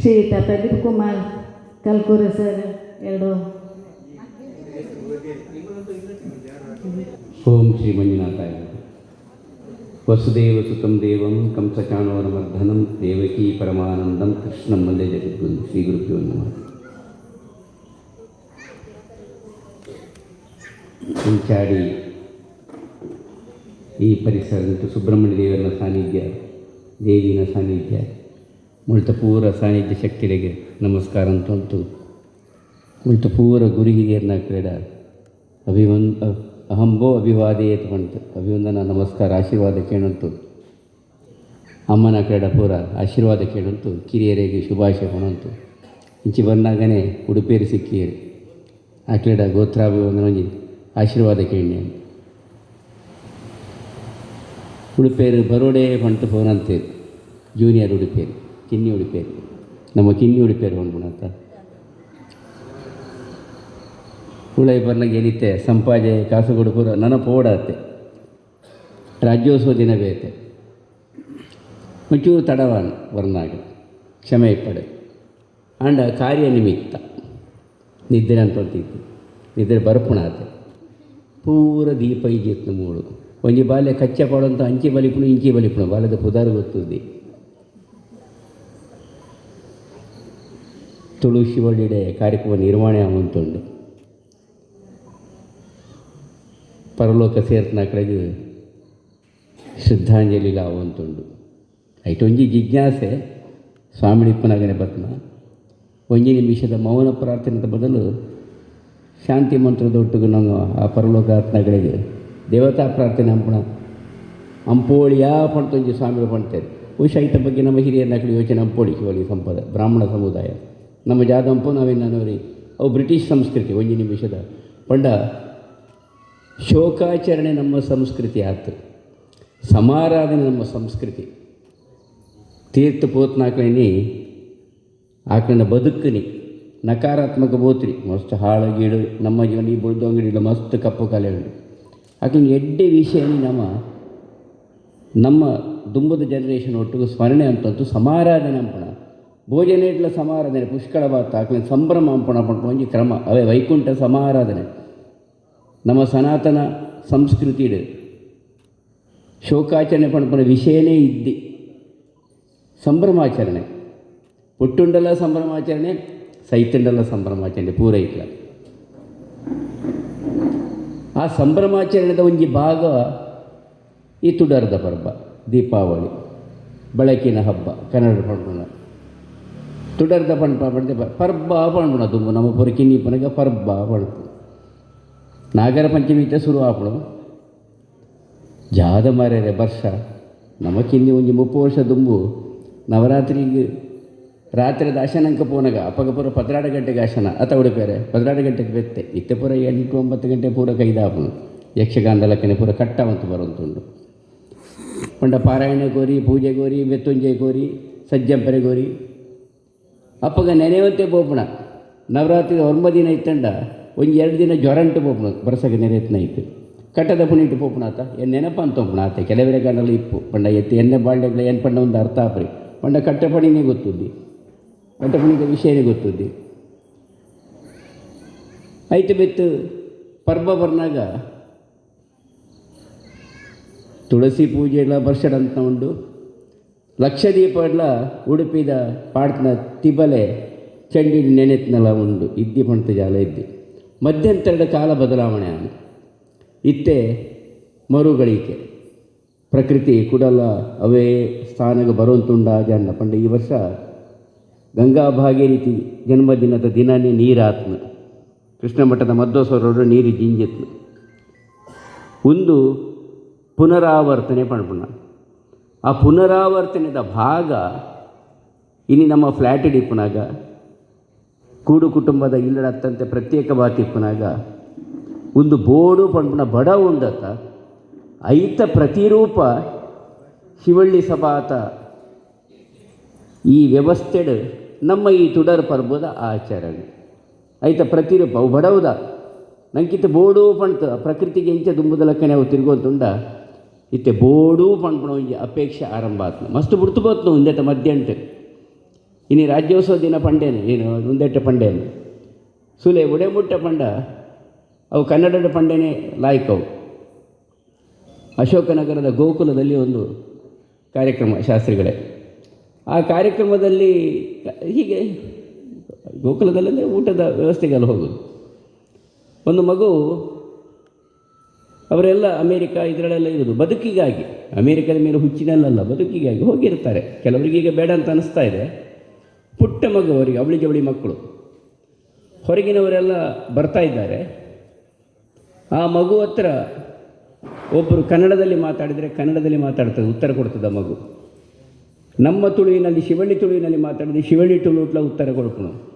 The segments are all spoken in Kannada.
ಶ್ರೀಯುತ ಪ್ರದೀಪ್ ಕುಮಾರ್ ಕಲ್ಕೂರು ಸರ್ ಎರಡು ಓಂ ಶ್ರೀ ಮಂಜುನಾಥಾಯ ವಸುದೇವ ಸುತಂ ದೇವಂ ಕಂಸಚಾಣವರಮರ್ಧನಂ ದೇವಕೀ ಪರಮಾನಂದಂ ಕೃಷ್ಣಂ ವಂದೇ ಜಗದ್ಗುರು ಶ್ರೀ ಗುರುಭ್ಯೋ ನಮಃ ಇಂಚಾಡಿ ಈ ಪರಿಸರ ಮತ್ತು ಸುಬ್ರಹ್ಮಣ್ಯ ದೇವರ ಸಾನ್ನಿಧ್ಯ ದೇವಿನ ಸಾನ್ನಿಧ್ಯ ಮುಳ್ತ ಪೂರ ಸಾನ್ನಿಧ್ಯ ಶಕ್ತಿಗಳಿಗೆ ನಮಸ್ಕಾರ ಅಂತಂತು. ಮುಳ್ತಪೂರ ಗುರು ಹಿರಿಯರನ್ನ ಕ್ರೀಡ ಅಭಿವನ್ ಅಹಂಬೋ ಅಭಿವಾದೇತ್ ಬಂತು. ಅಭಿವಂದನ, ನಮಸ್ಕಾರ, ಆಶೀರ್ವಾದ ಕೇಳಂತು. ಅಮ್ಮನ ಕ್ರೀಡ ಪೂರ ಆಶೀರ್ವಾದ ಕೇಳಂತು. ಕಿರಿಯರಿಗೆ ಶುಭಾಶಯ ಕೊಣಂತು ಇಂಚಿ ಬಂದಾಗನೇ ಉಡುಪೇರಿ ಸಿಕ್ಕಿಯರು ಆ ಕ್ರೀಡ ಗೋತ್ರಾಭಿವಂದನ ಆಶೀರ್ವಾದ ಕೇಳಿ ಉಡುಪೇರು ಬರೋಡೆ ಪಂಟು ಫೋನಂತೆ. ಜೂನಿಯರ್ ಉಡುಪೇರು. ಕಿನ್ನಿ ಉಡುಪೇರು ನಮ್ಮ ಕಿನ್ನಿ ಉಡುಪೇರು ಅಂತ. ಉಳೈ ಬರ್ನಾಗ ಏನಿತ್ತೆ? ಸಂಪಾಜೆ, ಕಾಸು ಪೂರ ನನ್ನ ಪೋಡತ್ತೆ ರಾಜ್ಯೋತ್ಸವ ದಿನ ಬೇತೆ ಒಂಚೂರು ತಡವಾನ ಬರ್ನಾಗ ಕ್ಷಮೆ ಇಪ್ಪಡೆ ಆಂಡ ಕಾರ್ಯ ನಿಮಿತ್ತ. ನಿದ್ರೆ ಅಂತ ಹೊಂತಿತ್ತು ನಿದ್ರೆ ಬರ್ಪುಣಾತೆ ಪೂರ ದೀಪ ಇಜ್ಜಿತ್ತು ಮೂಳು. ಒಂಜಿ ಬಾಲ್ಯ ಕಚ್ಚೆ ಪಾಡಂತ ಅಂಚಿ ಬಲಿಪುಣ, ಇಂಚಿ ಬಲಿಪುಣ. ಬಾಲ್ಯದ ಪುದಾರು ಗೊತ್ತುದ್ದಿ. ತುಳು ಶಿವಳ್ಳಿಡೆ ಕಾರ್ಯಕ್ರಮ ನಿರ್ವಹಣೆ ಆವಂತುಂಡು ಪರಲೋಕ ಸೇರ್ತನ ಕಡೆಗೆ ಶ್ರದ್ಧಾಂಜಲಿಗೆ ಆವಂತುಂಡು ಐಟೊಂಜಿ ಜಿಜ್ಞಾಸೆ ಸ್ವಾಮಿಳಿಪ್ಪನಾಗನೆ ಬತ್ನ ಒಂಜಿ ನಿಮಿಷದ ಮೌನ ಪ್ರಾರ್ಥನೆದ ಬದಲು ಶಾಂತಿ ಮಂತ್ರದ ಒಟ್ಟಿಗೆ ನಾವು ಆ ಪರಲೋಕಾತ್ಮಗಳಿಗೆ ದೇವತಾ ಪ್ರಾರ್ಥನೆ ಅಂಪಣ ಅಂಪೋಳಿಯಾ ಪಣ್ತೊಂಜಿ ಸ್ವಾಮಿಗಳು ಪಣ್ತೇವೆ ಬಹುಶಃ ಐತ ಬಗ್ಗೆ ನಮ್ಮ ಹಿರಿಯರ ನಕಲಿ ಯೋಚನೆ ಅಂಪೋಳಿ ಶಿವಳಿ ಸಂಪದ, ಬ್ರಾಹ್ಮಣ ಸಮುದಾಯ. ನಮ್ಮ ಜಾದಂಪು ನಾವೇನವ್ರಿ ಅವು ಬ್ರಿಟಿಷ್ ಸಂಸ್ಕೃತಿ ಒಂಜಿ ನಿಮಿಷದ. ಪಂಡ, ಶೋಕಾಚರಣೆ ನಮ್ಮ ಸಂಸ್ಕೃತಿ ಆತು. ಸಮಾರಾಧನೆ ನಮ್ಮ ಸಂಸ್ಕೃತಿ. ತೀರ್ಥ ಪೋತ್ನಾಕ್ಲೇನಿ ಆಕಳನ್ನ ಬದುಕನಿ. ನಕಾರಾತ್ಮಕ ಬೋತ್ರಿ. ಮಸ್ತ್ ಹಾಳು ಗೀಡು ನಮ್ಮ ಜೀವನ ಈ ಬುಳ್ದು ಅಂಗಡಿಲ್ಲ ಮಸ್ತ್ ಕಪ್ಪು ಕಲೆ ಹೇಳಿ ಆಕಳಿನ ಎಡ್ಡೆ ವಿಷಯನಿ ನಮ್ಮ ನಮ್ಮ ದುಂಬದ ಜನರೇಷನ್ ಒಟ್ಟಿಗೆ ಸ್ಮರಣೆ ಅಂತಂತೂ ಸಮಾರಾಧನೆ ಅಂಪಣ. ಭೋಜನ ಇಟ್ಲ ಸಮಾರಾಧನೆ ಪುಷ್ಕಳ ಭಾತ ಆಕಲಿನ ಸಂಭ್ರಮ ಅಂಪಣ ಪಡ್ಕೊಂಡು ಒಂಜಿ ಕ್ರಮ. ಅವೇ ವೈಕುಂಠ ಸಮಾರಾಧನೆ. ನಮ್ಮ ಸನಾತನ ಸಂಸ್ಕೃತಿಡು ಶೋಕಾಚರಣೆ ಪಣಪನ ವಿಷಯನೇ ಇದ್ದಿ. ಸಂಭ್ರಮಾಚರಣೆ. ಪುಟ್ಟುಂಡಲ ಸಂಭ್ರಮಾಚರಣೆ, ಸೈತುಂಡಲ ಸಂಭ್ರಮಾಚರಣೆ ಪೂರೈಕ್ಲ ಆ ಸಂಭ್ರಮಾಚರಣೆದ ಒಂಜಿ ಭಾಗ ಈ ತುಡರದ ಪರ್ಬ, ದೀಪಾವಳಿ, ಬೆಳಕಿನ ಹಬ್ಬ ಕನ್ನಡ ಪಣ್ಪುಣ ತುಡರ್ದ ಪಣ್ಪ ಪಡ್ದೆ ಪರ್ಬ ಪಣ್ಪುಣ ತುಂಬ ನಮ್ಮ ಪುರ ಕಿನ್ನಿ ಪನಗ ಪರ್ಬ ಪಣ್ಪು ನಾಗರ ಪಂಚಮಿ ಇತ್ತೆ ಶುರು ಆಪಡು ಜಾದ ಮಾರ್ಯಾರೆ ವರ್ಷ ನಮಕಿನ್ನಿ ಒಂಜಿ ಮುಪ್ಪು ವರ್ಷ ದುಂಬು ನವರಾತ್ರಿಗೆ ರಾತ್ರಿ ದಾಶನಂಕ ಪೋನಗ ಅಪ್ಪಗ ಪೂರ ಪದ್ರಾಡು ಗಂಟೆಗೆ ಆಶನ ಅತ ಉಡುಪೇರೆ ಪದ್ರಾಡು ಗಂಟೆಗೆ ಬೆತ್ತೆ ಇತ್ತೆ ಪೂರ ಎಂಟು ಒಂಬತ್ತು ಗಂಟೆ ಪೂರ ಕೈದಾಪನು ಯಕ್ಷಗಾನದ ಲಕ್ಕನೆ ಪೂರ ಕಟ್ಟವಂತ ಬರುವಂತುಂಡು ಪಂಡ ಪಾರಾಯಣ ಕೋರಿ ಪೂಜೆ ಗೋರಿ ಬೆತ್ತುಂಜೆ ಗೋರಿ ಸಜ್ಜಂಪರೆ ಗೋರಿ ಅಪ್ಪಗ ನೆನೆಯುವಂತೆ ಬೋಪುಣ. ನವರಾತ್ರಿ ಒಂಬ ದಿನ ಇತ್ತಂಡ ಒಂದು ಎರಡು ದಿನ ಜ್ವರಂಟು ಬೋಪುಣ, ಬರ್ಸಗೆ ನೆನೆಯತ್ನ ಇತ್ತು. ಕಟ್ಟದ ಪುಣಿಟ್ಟು ಪೋಪಣ ಆತ. ಏನು ನೆನಪಂತ ಅಂತ ಹೋಪುಣ ಆತ. ಕೆಲವರೆ ಗಂಡಲ್ಲಿ ಇಪ್ಪು ಪಂಡ ಎತ್ತಿ ಎಣ್ಣೆ ಬಾಳ್ಡೆಗಳ ಏನು ಪಂಡ ಒಂದು ಅರ್ಥ ಆಪ್ರಿ. ಪಂಡ ಕಟ್ಟಪಣಿನೇ ಗೊತ್ತುದ್ದಿ. ಕಟ್ಟಪಣಿದ ವಿಷಯನೇ ಗೊತ್ತುದ್ದಿ. ಐತೆ ಬೆತ್ತು ಪರ್ಬ ಬರ್ನಾಗ ತುಳಸಿ ಪೂಜೆ ಎಲ್ಲ ಬರ್ಷಡಂತ ಉಂಡು. ಲಕ್ಷದೀಪ ಎಲ್ಲ ಉಡುಪಿದ ಪಾಡ್ತನ ತಿಬಲೆ ಚಂಡಿ ನೆನೆತ್ನಲ್ಲ ಉಂಡು ಇದ್ದಿ ಪಂತ ಜಾಲ ಇದ್ದಿ. ಮಧ್ಯಂತರದ ಕಾಲ ಬದಲಾವಣೆ ಆನೆ ಇತ್ತೆ ಮರುಗಳಿಕೆ. ಪ್ರಕೃತಿ ಕುಡಲ ಅವೇ ಸ್ಥಾನಕ್ಕೆ ಬರುವಂತುಂಡ ಜನ್ನ ಪಂಡ ಈ ವರ್ಷ ಗಂಗಾ ಭಾಗೀರಥಿ ಜನ್ಮದಿನದ ದಿನನೇ ನೀರಾತ್ಮ ಕೃಷ್ಣ ಮಠದ ಮಧ್ವಸ್ವರರು ನೀರು ಜಿಂಜಿತ್ನ. ಒಂದು ಪುನರಾವರ್ತನೆ ಪಣ್ಪುಣ ಆ ಪುನರಾವರ್ತನೆದ ಭಾಗ ಇನ್ನು ನಮ್ಮ ಫ್ಲ್ಯಾಟ್ ಇಪ್ಪನಾಗ ಕೂಡು ಕುಟುಂಬದ ಇಲ್ಲಡತ್ತಂತೆ ಪ್ರತ್ಯೇಕ ಪುನಾಗ ಒಂದು ಬೋಡು ಪಂಪನ ಬಡ ಉಂಡತ ಐತ ಪ್ರತಿರೂಪ ಶಿವಳ್ಳಿ ಸಭಾತ ಈ ವ್ಯವಸ್ಥೆಡ್ ನಮ್ಮ ಈ ತುಡರ್ ಪರ್ಬದ ಆಚರಣೆ. ಐತ ಪ್ರತಿರೂಪ ಬಡವುದ. ನಂಕಿತ್ತ ಬೋಡು ಪಣ್ತು ಪ್ರಕೃತಿಗೆ ಎಂಚ ದುಂಬುದ ಲಕ್ಕನೆ ಅವು ತಿರ್ಗೋತುಂಡ ಇತ್ತೆ ಬೋಡು ಪಣ್ಪಣ ಒಂಜಿ ಅಪೇಕ್ಷೆ ಆರಂಭ ಆತ್ನ. ಮಸ್ತ್ ಬುಡ್ತು ಬೋತ್ನು ಮಧ್ಯ ಮಧ್ಯಾಂಟ ಇನ್ನು ರಾಜ್ಯೋತ್ಸವ ದಿನ ಪಂಡೇನು, ಏನು ಮುಂದೆಟ್ಟ ಪಂಡೇನು. ಸುಲೆ ಒಡೆಮುಟ್ಟ ಪಂಡ, ಅವು ಕನ್ನಡದ ಪಂಡೇನೆ ಲಾಯ್ಕವು. ಅಶೋಕನಗರದ ಗೋಕುಲದಲ್ಲಿ ಒಂದು ಕಾರ್ಯಕ್ರಮ ಶಾಸ್ತ್ರಿಗಳೇ. ಆ ಕಾರ್ಯಕ್ರಮದಲ್ಲಿ ಹೀಗೆ ಗೋಕುಲದಲ್ಲೇ ಊಟದ ವ್ಯವಸ್ಥೆಗೆಲ್ಲ ಹೋಗೋದು. ಒಂದು ಮಗು ಅವರೆಲ್ಲ ಅಮೇರಿಕ ಇದರಲ್ಲೆಲ್ಲ ಇರೋದು. ಬದುಕಿಗಾಗಿ, ಅಮೇರಿಕದ ಮೇಲೆ ಹುಚ್ಚಿನಲ್ಲಲ್ಲ, ಬದುಕಿಗಾಗಿ ಹೋಗಿರ್ತಾರೆ. ಕೆಲವರಿಗೆ ಈಗ ಬೇಡ ಅಂತ ಅನಿಸ್ತಾ ಇದೆ. ಪುಟ್ಟ ಮಗು ಅವರಿಗೆ, ಅವಳಿ ಜವಳಿ ಮಕ್ಕಳು. ಹೊರಗಿನವರೆಲ್ಲ ಬರ್ತಾ ಇದ್ದಾರೆ. ಆ ಮಗು ಹತ್ರ ಒಬ್ಬರು ಕನ್ನಡದಲ್ಲಿ ಮಾತಾಡಿದರೆ ಕನ್ನಡದಲ್ಲಿ ಮಾತಾಡ್ತದೆ, ಉತ್ತರ ಕೊಡ್ತದೆ ಮಗು. ನಮ್ಮ ತುಳುವಿನಲ್ಲಿ ಶಿವಳ್ಳಿ ತುಳುವಿನಲ್ಲಿ ಮಾತಾಡಿದ್ರೆ ಶಿವಳ್ಳಿ ತುಳುಟ್ಲ ಉತ್ತರ ಕೊಡ್ಕೊಳು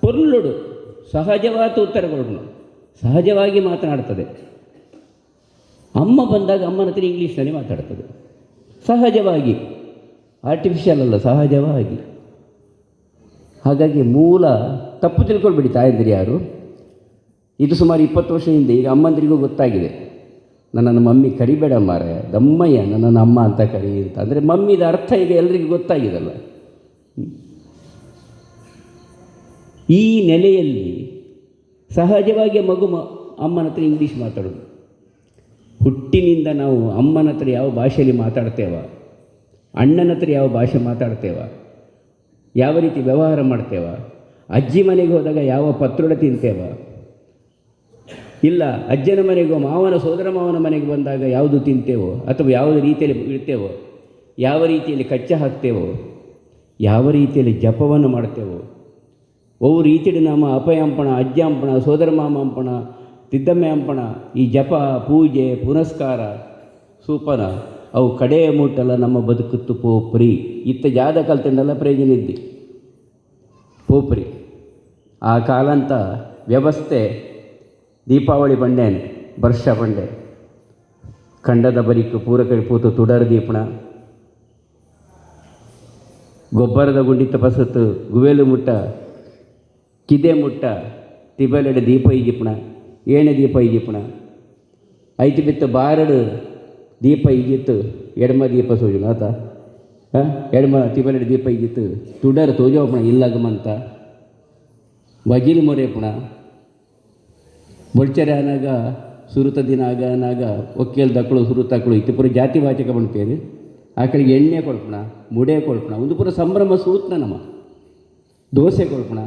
ಪೊರ್ಲುಡು, ಸಹಜವಾದ ಉತ್ತರ ಕೊಡ್ಕೊಳು ಸಹಜವಾಗಿ ಮಾತನಾಡ್ತದೆ. ಅಮ್ಮ ಬಂದಾಗ ಅಮ್ಮನ ಹತ್ರ ಇಂಗ್ಲೀಷ್ನಲ್ಲಿ ಮಾತಾಡ್ತದೆ. ಸಹಜವಾಗಿ ಆರ್ಟಿಫಿಷಿಯಲ್ ಅಲ್ಲ, ಸಹಜವಾಗಿ. ಹಾಗಾಗಿ ಮೂಲ ತಪ್ಪು ತಿಳ್ಕೊಳ್ಬೇಡಿ ತಾಯಂದಿರು ಯಾರು. ಇದು ಸುಮಾರು ಇಪ್ಪತ್ತು ವರ್ಷ ಹಿಂದೆ, ಈಗ ಅಮ್ಮಂದಿರಿಗೂ ಗೊತ್ತಾಗಿದೆ. ನನ್ನನ್ನು ಮಮ್ಮಿ ಕರಿಬೇಡ ಮಾರೆ ದಮ್ಮಯ್ಯ ನನ್ನನ್ನು ಅಮ್ಮ ಅಂತ ಕರಿ ಅಂತ. ಅಂದರೆ ಮಮ್ಮಿದ ಅರ್ಥ ಈಗ ಎಲ್ರಿಗೂ ಗೊತ್ತಾಗಿದಲ್ಲ. ಅಲ್ಲ ಈ ನೆಲೆಯಲ್ಲಿ ಸಹಜವಾಗಿ ಮಗು ಮ, ಅಮ್ಮನ ಹತ್ರ ಇಂಗ್ಲೀಷ್ ಮಾತಾಡೋದು. ಹುಟ್ಟಿನಿಂದ ನಾವು ಅಮ್ಮನ ಹತ್ರ ಯಾವ ಭಾಷೆಯಲ್ಲಿ ಮಾತಾಡ್ತೇವ, ಅಣ್ಣನ ಹತ್ರ ಯಾವ ಭಾಷೆ ಮಾತಾಡ್ತೇವ, ಯಾವ ರೀತಿ ವ್ಯವಹಾರ ಮಾಡ್ತೇವ, ಅಜ್ಜಿ ಮನೆಗೆ ಹೋದಾಗ ಯಾವ ಪತ್ರೊಡ ತಿಂತೇವ, ಇಲ್ಲ ಅಜ್ಜನ ಮನೆಗೋ ಮಾವನ ಸೋದರ ಮಾವನ ಮನೆಗೆ ಬಂದಾಗ ಯಾವುದು ತಿಂತೇವೋ ಅಥವಾ ಯಾವ ರೀತಿಯಲ್ಲಿ ಇಡ್ತೇವೋ, ಯಾವ ರೀತಿಯಲ್ಲಿ ಕಚ್ಚ ಹಾಕ್ತೇವೋ, ಯಾವ ರೀತಿಯಲ್ಲಿ ಜಪವನ್ನು ಮಾಡ್ತೇವೋ ಒವು ರೀತಿಡಿ ನಾಮ ಅಪಯಂಪಣ ಅಜ್ಜಂಪಣ ಸೋದರ ಮಾಮಂಪಣ ಈ ಜಪ, ಪೂಜೆ, ಪುನಸ್ಕಾರ, ಸೂಪನ, ಅವು ಕಡೆಯ ಮುಟ್ಟಲ್ಲ ನಮ್ಮ ಬದುಕುತ್ತು ಪೋಪ್ರಿ. ಇತ್ತ ಜಾದ ಕಲ್ತಂಡೆಲ್ಲ ಪ್ರಯೋಜನ ಇದ್ದಿ ಪೋಪ್ರಿ. ಆ ಕಾಲಂತ ವ್ಯವಸ್ಥೆ, ದೀಪಾವಳಿ ಬಂಡೇನೆ, ವರ್ಷ ಬಂಡೆ. ಖಂಡದ ಬರಿಕು ಪೂರಕ ಪೂತು, ತುಡರ ದೀಪಣ ಗೊಬ್ಬರದ ಗುಂಡಿತ ಪಸತ್ತು ಗುವೇಲು ಮುಟ್ಟ ಕಿದೆ ಮುಟ್ಟ ತಿಬಲೆಡೆ ದೀಪ ಈಗಿಪ್ಪಣ, ಏಣೆ ದೀಪ ಈಗಿಪ್ಪಣ. ಐತಿ ಬಿತ್ತ ಬಾರಡು ದೀಪ ಈಗಿತ್ತು, ಎಡಮ ದೀಪ ಸೋಜು ಆತ? ಎಡಮ ತಿಬಲೆಡೆ ದೀಪ ಈಗಿತ್ತು, ತುಡರ ತೋಜೋಪಣ, ಇಲ್ಲಗಮಂತ. ಬಗಿಲು ಮೊರೆಪಣ ಬೊಳ್ಚರೆ ಅನಾಗ ಸುರುತ ದಿನ ಆಗ ಅನಾಗ ಒಕ್ಕೇಲ್ ದಕ್ಕಳು ಸುರುತಕ್ಕಳು ಇತ್ತು ಪೂರ ಜಾತಿ ವಾಚಕ ಬಣ್ಪೇರು ಆಕಳಿಗೆ ಎಣ್ಣೆ ಕೊಡ್ಪಣ, ಮುಡೆ ಕೊಡ್ಪಣ, ಒಂದು ಪೂರ ಸಂಭ್ರಮ ಸೂತ್ನ ನಮ್ಮ ದೋಸೆ ಕೊಳ್ಪಣ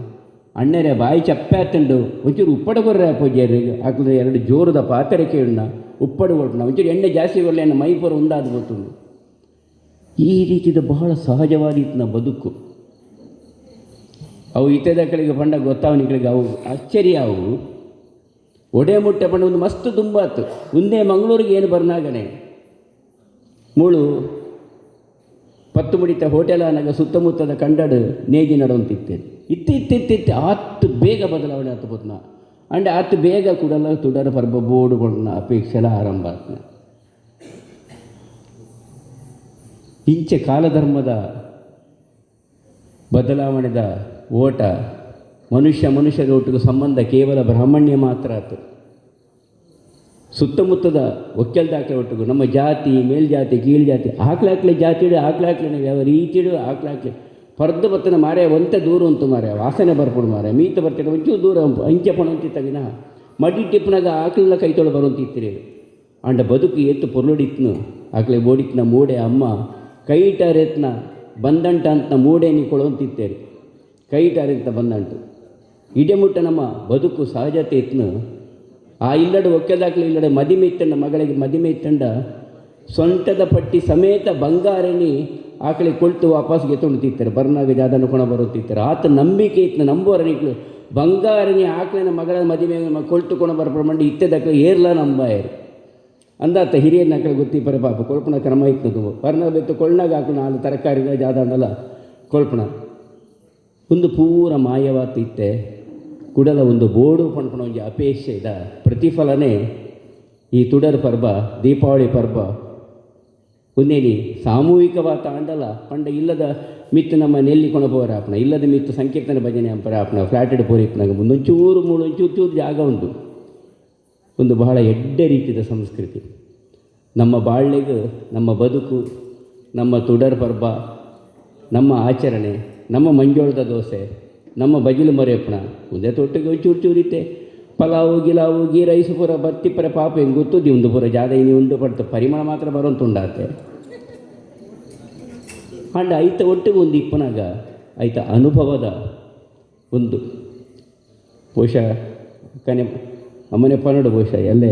ಅಣ್ಣರೇ ಬಾಯಿ ಚಪ್ಪೆ ಹತ್ತಂಡು, ಒಂಚೂರು ಉಪ್ಪಡ ಕೊರ್ರೆ ಪೂಜೆರು ಆಕಳು ಎರಡು ಜೋರದ ಪಾತ್ರೆ ಕೇಳಣ್ಣ, ಉಪ್ಪಡ ಕೊಳ್ಪಣ ಒಂಚೂರು ಎಣ್ಣೆ ಜಾಸ್ತಿ ಕೊಡಲಿ ಅಣ್ಣ ಮೈ ಉಂಡಾದ ಗೊತ್ತುಂಡು ಈ ರೀತಿದ ಬಹಳ ಸಹಜವಾದೀತನ ಬದುಕು. ಅವು ಇತದಕ್ಕಳಿಗೆ ಪಂಡ ಗೊತ್ತಾವನಿಗಳಿಗೆ ಅವು ಆಶ್ಚರ್ಯ ಅವು. ಒಡೆ ಮುಟ್ಟೆ ಪಂಡ, ಒಂದು ಮಸ್ತ್ ತುಂಬಾತು ಮುಂದೆ ಮಂಗಳೂರಿಗೆ ಏನು ಬರ್ನಾಗನೆ ಮುಳು ಪತ್ತು ಮುಡಿತ ಹೋಟೆಲ್ ಅನ್ನಾಗ ಸುತ್ತಮುತ್ತದ ಕಂಡಡು ನೇಗಿ ನಡುವಂತಿತ್ತೆ. ಇತ್ತು ಇತ್ತಿತ್ತಿತ್ತು ಆತು ಇತ್ತು. ಬೇಗ ಬದಲಾವಣೆ ಆತು ಬದ್ನ ಅಂಡ್ ಆತು ಬೇಗ ಕೂಡಲ್ಲ ತುಡರ ಪರ್ಬ ಬೋರ್ಡು ಅಪೇಕ್ಷೆ ಅಪೇಕ್ಷೆಲ ಆರಂಭ ಆತ್ನ. ಇಂಚೆ ಕಾಲಧರ್ಮದ ಬದಲಾವಣೆದ ಓಟ ಮನುಷ್ಯ ಮನುಷ್ಯರ ಒಟ್ಟಿಗೆ ಸಂಬಂಧ ಕೇವಲ ಬ್ರಾಹ್ಮಣ್ಯ ಮಾತ್ರ ಆತು. ಸುತ್ತಮುತ್ತದ ಒಕ್ಕೆಲ್ದಾಕ್ಲೆ ಒಟ್ಟಿಗೂ. ನಮ್ಮ ಜಾತಿ ಮೇಲ್ಜಾತಿ ಕೀಳ್ಜಾತಿ ಹಾಕ್ಲಾಕ್ಲೆ ಜಾತಿ ಇಡು ಹಾಕ್ಲಾಕ್ಲೆ ನೀವು ಯಾವ ರೀತಿ ಇಡು ಹಾಕ್ಲಾಕ್ಲೆ ಪರ್ದು ಬತ್ತನ ಮಾರೆ, ಒಂತೆ ದೂರ ಉಂಟು ಮಾರೆ, ವಾಸನೆ ಬರ್ಕೊಂಡು ಮಾರೆ. ಮೀತ ಬರ್ತಿರ ಒಂಚೂರು ದೂರ ಅಂಚೆ ಅಂತಿತ್ತ ತಗಿನ ಮಡಿ ಟಿಪ್ಪನಾಗ ಆಕಳನ್ನ ಕೈ ತೊಳೆ ಬರುವಂತಿತ್ತಿರಿ ಅಂಡ ಬದುಕು ಎತ್ತು ಪೊರ್ಲುಡಿತ್ನು ಆಕಳೆ ಓಡಿತ್ನ ಮೂಡೆ ಅಮ್ಮ, ಕೈಟಾರೆತ್ನ ಬಂದಂಟ ಅಂತ ಮೂಡೆ ನೀ ಕೊಡುವಂತಿತ್ತೇರಿ ಕೈಟಾರೆಂತ ಬಂದಂಟು. ಇಡೆಮುಟ್ಟ ನಮ್ಮ ಬದುಕು ಸಹಜತೆ ಇತ್ನು. ಆ ಇಲ್ಲಡೆ ಒಕ್ಕೆದಾಕ್ಲು ಇಲ್ಲಡೆ ಮದಿಮೆ ಇತ್ತಂಡ, ಮಗಳಿಗೆ ಮದಿಮೆ ಇತ್ತಂಡ, ಸೊಂಟದ ಪಟ್ಟಿ ಸಮೇತ ಬಂಗಾರಣಿ ಆಕಳಿ ಕೊಳ್ತು ವಾಪಸ್ ಗೆತ್ತೊಂಡು ತಿತ್ತಾರೆ ಬರ್ನಾಗ ಜಾದನ್ನು ಕೊಣ ಬರುತ್ತಿತ್ತಾರೆ ಆತ ನಂಬಿಕೆ ಇತ್ತು ನಂಬೋರನಿಗಳು ಬಂಗಾರಣಿ ಆಕಳಿನ ಮಗಳ ಮದಿಮೆ ಮ- ಕೊಳ್ತು ಕೊಣ ಬರ್ಪಡ ಮಂಡಿ ಇತ್ತದಕ್ಕೆ ಏರ್ಲ ನಂಬಾಯರು. ಅಂದಾತ ಹಿರಿಯ ನಕಳ ಗೊತ್ತಿ ಬರ ಪಾಪ ಕೊಳ್ಪಣ ಕ್ರಮ ಇತ್ತು ಬರ್ನ ಬೆತ್ತು ಕೊಳ್ಳಾಗ ಹಾಕೋಣ ಅಲ್ಲಿ ತರಕಾರಿಗಳ ಜಾದ ಅಂದಲ್ಲ ಕೊಳ್ಪಣ ಒಂದು ಪೂರ ಮಾಯವಾತ ಇತ್ತೆ. ಕುಡಲ ಒಂದು ಬೋಡು ಪಣ್ಪಣ ಒಂಜಿ ಅಪೇಕ್ಷೆ ಇದ. ಪ್ರತಿಫಲನೆ ಈ ತುಡರ್ ಪರ್ಬ ದೀಪಾವಳಿ ಪರ್ಬ ಒಂದೇನಿ ಸಾಮೂಹಿಕವಾದ ತಾಂಡಲ, ಪಂಡ ಇಲ್ಲದ ಮಿತ್ತು ನಮ್ಮ ನೆಲ್ಲಿ ಕೊಣಪೋರ ಆಪಣ ಇಲ್ಲದ ಮಿತ್ತು ಸಂಕೀರ್ತನ ಭಜನೆ ಅಂಪರ ಆಪಣ ಫ್ಲಾಟೆಡ್ ಪೋರಿಪ್ಪನಾಗ ಮುಂದೊಂಚೂರು ಮೂಳು ಒಂಚೂರು ಚೂರು ಜಾಗ ಉಂಟು. ಒಂದು ಬಹಳ ಎಡ್ಡೆ ರೀತಿಯ ಸಂಸ್ಕೃತಿ. ನಮ್ಮ ಬಾಳ್ಳೆಗೆ ನಮ್ಮ ಬದುಕು, ನಮ್ಮ ತುಡರ್ ಪರ್ಬ ನಮ್ಮ ಆಚರಣೆ, ನಮ್ಮ ಮಂಜೋಳದ ದೋಸೆ ನಮ್ಮ ಬಜಿಲು ಮರೆಯಪ್ಪಣ ಮುಂದೆ ತೊಟ್ಟಿಗೆ ಚೂರು ಚೂರಿತ್ತೆ ಪಲಾವು, ಗಿಲಾವು, ಗೀ, ರೈಸ್, ಪೂರ, ಬತ್ತಿ, ಪರ, ಪಾಪ ಹೆಂಗೆ ಗೊತ್ತು? ದಿವಂದು ಪೂರ ಜಾದ ಇನ್ನು ಉಂಡು ಪಡ್ತು. ಪರಿಮಳ ಮಾತ್ರ ಬರೋಂತ ಉಂಡಾತೆ. ಅಂಡ್ ಐತ ಒಟ್ಟಿಗೆ ಒಂದು ಇಪ್ಪನಾಗ ಐತ ಅನುಭವದ ಒಂದು ಬಹುಶಃ ಕನೆ, ಅಮ್ಮನೆ ಪನ್ನಡು ಬಹುಶಃ ಎಲ್ಲೇ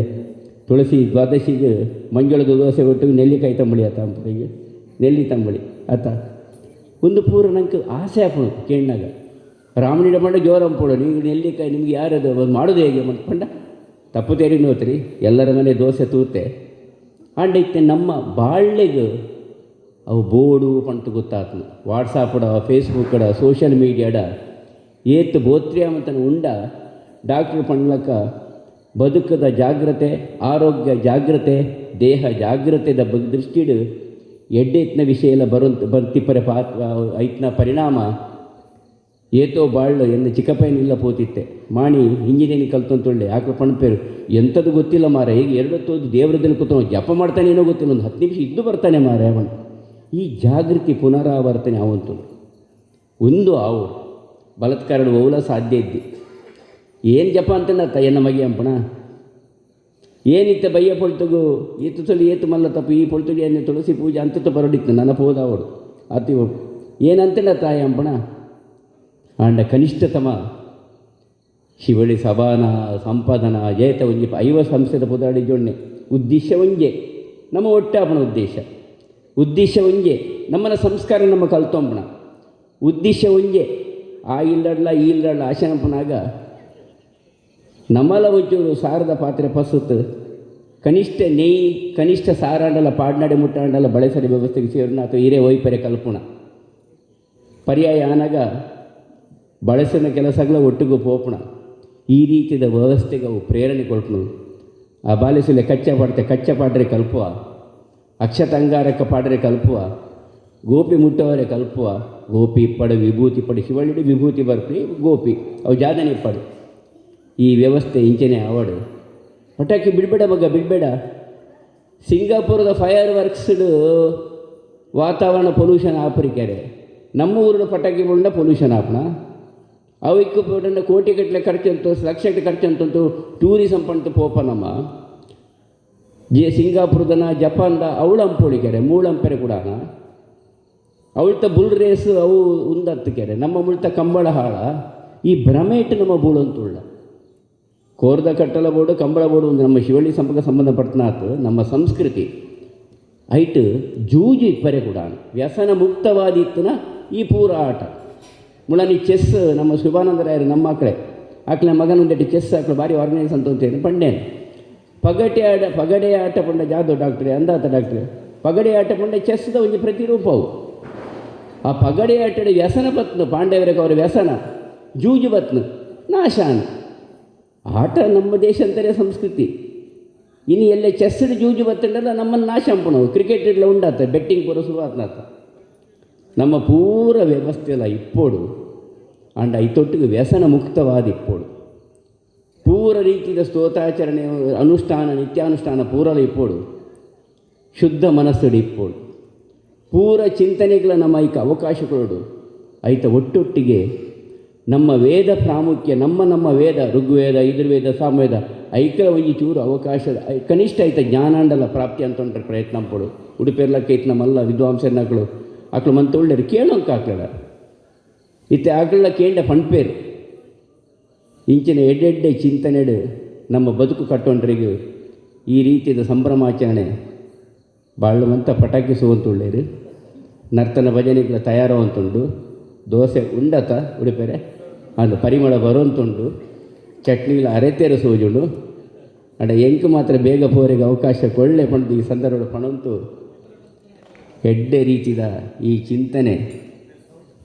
ತುಳಸಿ ದ್ವಾದಶಿಗೆ ಮಂಜುಳದ ದೋಸೆ ಒಟ್ಟಿಗೆ ನೆಲ್ಲಿಕಾಯಿ ತಂಬಳಿ ಆತ ಅಂಬಳಿಗೆ ನೆಲ್ಲಿ ತಂಬಳಿ ಆತ. ಒಂದು ಪೂರ ನಂಗೆ ಆಸೆ ಆಪಣು ಕೇಳಿನಾಗ ರಾಮನಿಡ ಮಂಡ ಜೋರ ಅಂಪೋಡು ನೀವು ನೆಲ್ಲಿಕಾಯಿ ನಿಮ್ಗೆ ಯಾರದು? ಅದು ಮಾಡೋದು ಹೇಗೆ? ಮಾಡ್ಕೊಂಡ ತಪ್ಪು ತೇರಿ ನೋತ್ರಿ ಎಲ್ಲರ ಮನೆ ದೋಸೆ ತೂತೆ. ಅಂಡೈತೆ ನಮ್ಮ ಬಾಳ್ಳೆಗೆ ಅವು ಬೋರ್ಡು ಪಂಟು ಗೊತ್ತಾತು ವಾಟ್ಸಾಪ್ಡ ಫೇಸ್ಬುಕ್ಕಡ ಸೋಷಿಯಲ್ ಮೀಡಿಯಾಡ ಏತ್ ಬೋತ್ರಿಯಾಮತನ ಉಂಡ. ಡಾಕ್ಟ್ರ್ ಪಣ್ಲಕ್ಕ ಬದುಕದ ಜಾಗ್ರತೆ, ಆರೋಗ್ಯ ಜಾಗ್ರತೆ, ದೇಹ ಜಾಗ್ರತೆದ ದೃಷ್ಟಿಡು ಎಡ್ಡೆತ್ನ ವಿಷಯ ಎಲ್ಲ ಬರ್ತಿ ಬರ್ತಿಪ್ಪರೆ ಪಾತ್ ಐತ್ನ ಪರಿಣಾಮ. ಏತೋ ಬಾಳ್ಳು ಎಂದು ಚಿಕ್ಕಪ್ಪನಿಲ್ಲ ಪೋತಿತ್ತೆ. ಮಾಣಿ, ಇಂಜಿನಿಯರಿಂಗ್ ಕಲ್ತಂತೊಳ್ಳೆ ಆಕಳು ಪಣಪೇರು? ಎಂಥದ್ದು ಗೊತ್ತಿಲ್ಲ ಮಾರ ಈಗ ಎರಡೊತ್ತೋದು ದೇವರದಲ್ಲಿ ಕೂತು ಜಪ ಮಾಡ್ತಾನೆ ಏನೋ ಗೊತ್ತಿಲ್ಲ, ಒಂದು ಹತ್ತು ನಿಮಿಷ ಇದ್ದು ಬರ್ತಾನೆ ಮಾರ ಅವನು. ಈ ಜಾಗೃತಿ ಪುನರಾವರ್ತನೆ ಅವಂತು ಒಂದು ಅವು ಬಲತ್ಕಾರಣ ಹೋಗಲ ಸಾಧ್ಯ ಇದ್ದಿ. ಏನು ಜಪ ಅಂತ ತಯ್ಯನ ಮಗೆ ಅಂಪಣ ಏನಿತ್ತ ಬಯ್ಯ ಪೊಳ್ತಗು ಈತು ಸೊಲಿ ಏತು ಮಲ್ಲ ತಪ್ಪು? ಈ ಪೊಳ್ತುಗೆ ಏನೇ ತುಳಸಿ ಪೂಜೆ ಅಂತ ಬರಡಿತ್ತು ನನ್ನ ಪೋದ ಅವಳು ಅತಿ ಏನಂತ ತಾಯಿ ಅಂಪಣ ಆಂಡ ಕನಿಷ್ಠತಮ. ಶಿವಳಿ ಸಭಾನ ಸಂಪಾದನ ಜೇತ ಒಂಜಿ ಐವ ಸಂಸ್ಥೆದ ಪುದಾಡಿ ಜೊಣ್ಣೆ. ಉದ್ದೇಶ ಒಂಜೆ. ನಮ್ಮ ಒಟ್ಟಾಪಣ ಉದ್ದೇಶ. ಉದ್ದೇಶ ಒಂಜೆ. ನಮ್ಮನ ಸಂಸ್ಕಾರ ನಮ್ಮ ಕಲ್ತೊಂಬಣ. ಉದ್ದೇಶ ಒಂಜೆ. ಆ ಇಲ್ಲಡ್ಲ, ಈ ಇಲ್ಲಡ್ಲ ಆಶನಪ್ಪನಾಗ ನಮ್ಮಲ ಒಂಚೂರು ಸಾರದ ಪಾತ್ರೆ ಪಸುತ್ತು. ಕನಿಷ್ಠ ನೆಯ್, ಕನಿಷ್ಠ ಸಾರಾಂಡಲ, ಪಾಡ್ನಾಡೆ ಮುಟ್ಟಾಂಡಲ, ಬಳಸರಿ ವ್ಯವಸ್ಥೆಗೆ ಸೇರಿನ ಅಥವಾ ಹಿರೇ ವೈಪರ್ಯ ಕಲ್ಪಣ. ಪರ್ಯಾಯ ಆನಾಗ ಬಳಸಿನ ಕೆಲಸಗಳ ಒಟ್ಟಿಗೂ ಪೋಪಣ. ಈ ರೀತಿಯ ವ್ಯವಸ್ಥೆಗೆ ಅವು ಪ್ರೇರಣೆ ಕೊಲ್ಪನು ಆ ಬಾಲಿಸಲೆ ಕಚ್ಚ ಪಾಡ್ತೆ, ಕಚ್ಚ ಪಾಡ್ರೆ ಕಲ್ಪುವ. ಅಕ್ಷತಂಗಾರಕ ಪಾಡ್ರೆ ಕಲ್ಪುವ. ಗೋಪಿ ಮುಟ್ಟವರೆ ಕಲ್ಪುವ. ಗೋಪಿ ಪಡ, ವಿಭೂತಿ ಪಡೆ ಶಿವಳ್ಳಿ ವಿಭೂತಿ ಬರ್ಪಿ ಗೋಪಿ, ಅವು ಜಾದನೆ ಪಡು. ಈ ವ್ಯವಸ್ಥೆ ಇಂಚನೆ ಅವಡು ಪಟಾಕಿ ಬಿಡಬೇಡ ಮಗ, ಬಿಡಬೇಡ. ಸಿಂಗಾಪುರದ ಫೈರ್ ವರ್ಕ್ಸ್ಡು ವಾತಾವರಣ ಪೊಲ್ಯೂಷನ್ ಆಪರಿಕೆರೆ ನಮ್ಮ ಊರಿನ ಪಟಾಕಿ ಪೊಲ್ಯೂಷನ್ ಆಪಣ. ಅವಕ್ಕೆ ಪೋಟಂಡ ಕೋಟಿ ಗಟ್ಟಲೆ ಖರ್ಚು ಅಂತ ಲಕ್ಷ ಖರ್ಚು ಅಂತಂತೂ ಟೂರಿಸಂ ಪಂತ ಪೋಪ ನಮ್ಮ ಜೆ ಸಿಂಗಾಪುರದನ ಜಪಾನ್ದ ಅವಳು ಅಂಪೋಳಿಕೆರೆ ಮೂಳಂಪೆರೆ ಕೂಡ ಅವಳ್ತ ಬುಲ್ ರೇಸ್ ಅವು ಉಂದತ್ತು ಕೆರೆ, ನಮ್ಮ ಮುಳ್ತ ಕಂಬಳ ಹಾಳ ಈ ಭ್ರಮೇಟ್ ನಮ್ಮ ಬೂಳಂತುಳ್ಳ. ಕೋರ್ದ ಕಟ್ಟಲ ಬೋಡು ಕಂಬಳ ಬೋಡು ಒಂದು ನಮ್ಮ ಶಿವಳ್ಳಿ ಸಂಪರ್ಕ ಸಂಬಂಧಪಟ್ಟನಾತು ನಮ್ಮ ಸಂಸ್ಕೃತಿ. ಐಟ್ ಜೂಜು ಇಪ್ಪರೆ ಕೂಡ ವ್ಯಸನ ಮುಕ್ತವಾದಿತ್ತನ ಈ ಪೂರ ಆಟ ಮುಳನಿ ಚೆಸ್ ನಮ್ಮ ಶಿವಾನಂದರಾಯರು ನಮ್ಮ ಮಕ್ಕಳೇ. ಆಕಳ ಮಗನ ಒಂದೆಟ್ಟು ಚೆಸ್ ಆಕಳು ಭಾರಿ ಆರ್ಗನೈಸ್ ಅಂತ ಅಂತೇಳಿ ಪಂಡೇನು ಪಗಡೆ ಆಟ ಪಗಡೆ ಆಟ ಪಂಡ ಜಾದು ಡಾಕ್ಟ್ರೆ ಅಂದಾತ ಡಾಕ್ಟ್ರೆ ಪಗಡೆ ಆಟ ಪಂಡ ಚೆಸ್ದ ಒಂದು ಪ್ರತಿರೂಪವು. ಆ ಪಗಡೆ ಆಟದ ವ್ಯಸನ ಪತ್ನು, ಪಾಂಡವರಿಗೆ ಅವರ ವ್ಯಸನ. ಜೂಜು ಬತ್ನು ನಾಶಾನ. ಆಟ ನಮ್ಮ ದೇಶ ಅಂತಾರೆ ಸಂಸ್ಕೃತಿ. ಇನ್ನು ಎಲ್ಲೇ ಚೆಸ್ಸಡ್ ಜೂಜು ಬತ್ತಂಡಲ್ಲ ನಮ್ಮನ್ನು ನಾಶ ಕ್ರಿಕೆಟ್ ಇಡ್ಲ ಉಂಡಾತ ಬೆಟ್ಟಿಂಗ್ ಪೂರ ಶುರುವಾತ್ನಾತ. ನಮ್ಮ ಪೂರ ವ್ಯವಸ್ಥೆ ಎಲ್ಲ ಇಪ್ಪೋಡು, ಅಂಡ್ ಐತೊಟ್ಟಿಗೆ ವ್ಯಸನ ಮುಕ್ತವಾದ ಇಪ್ಪೋಡು. ಪೂರ ರೀತಿಯ ಸ್ತೋತಾಚರಣೆ ಅನುಷ್ಠಾನ, ನಿತ್ಯಾನುಷ್ಠಾನ ಪೂರಲ ಇಪ್ಪೋಡು. ಶುದ್ಧ ಮನಸ್ಸುಡು ಇಪ್ಪೋಡು. ಪೂರ ಚಿಂತನೆಗಳ ನಮ್ಮ ಐಕ ಅವಕಾಶ ಕೊಡು ಐತ ಒಟ್ಟೊಟ್ಟಿಗೆ ನಮ್ಮ ವೇದ ಪ್ರಾಮುಖ್ಯ, ನಮ್ಮ ನಮ್ಮ ವೇದ, ಋಗ್ವೇದ, ಯಜುರ್ವೇದ, ಸಾಮವೇದ ಐಕ್ಯ ಒಂಜಿ ಚೂರು ಅವಕಾಶ, ಕನಿಷ್ಠ ಐತ ಜ್ಞಾನಾಂಡಲ ಪ್ರಾಪ್ತಿ ಅಂತ ಪ್ರಯತ್ನ ಪಡು. ಉಡುಪೆರ್ಲಕ್ಕೆ ಐತ ನಮ್ಮಲ್ಲ ವಿದ್ವಾಂಸನಗಳು ಆಕಳು ಮಂತ ಒಳ್ಳೆರು ಕೇಳೋಂಕ ಆಕಳ ಇತ್ತೆ ಆಕಳ ಕೇಂಡ ಪಣ್ಪೇರು. ಇಂಚಿನ ಎಡ್ಡೆಡ್ಡೆ ಚಿಂತನೆಡು ನಮ್ಮ ಬದುಕು ಕಟ್ಟೊಂಡ್ರಿಗೆ ಈ ರೀತಿಯ ಸಂಭ್ರಮಾಚರಣೆ ಬಾಳುವಂಥ ಪಟಾಕಿ ಸುವಂತುಳ್ಳೇರು, ನರ್ತನ ಭಜನೆಗಳ ತಯಾರುವಂತುಂಡು, ದೋಸೆ ಉಂಡತ, ಉಡುಪೆರೆ ಅದು ಪರಿಮಳ ಬರುವಂತುಂಡು ಚಟ್ನಿಲ ಅರೆತೆರೆ ಸೋಜುಂಡು ಅಡ ಎಂಕ್ ಮಾತ್ರ ಬೇಗ ಪೋರಿಗೆ ಅವಕಾಶ ಕೊಳ್ಳೆ ಪಂಡು ಈ ಸಂದರ್ಭ ಪಣಂತು ಎಡ್ಡೆ ರೀತಿದ ಈ ಚಿಂತನೆ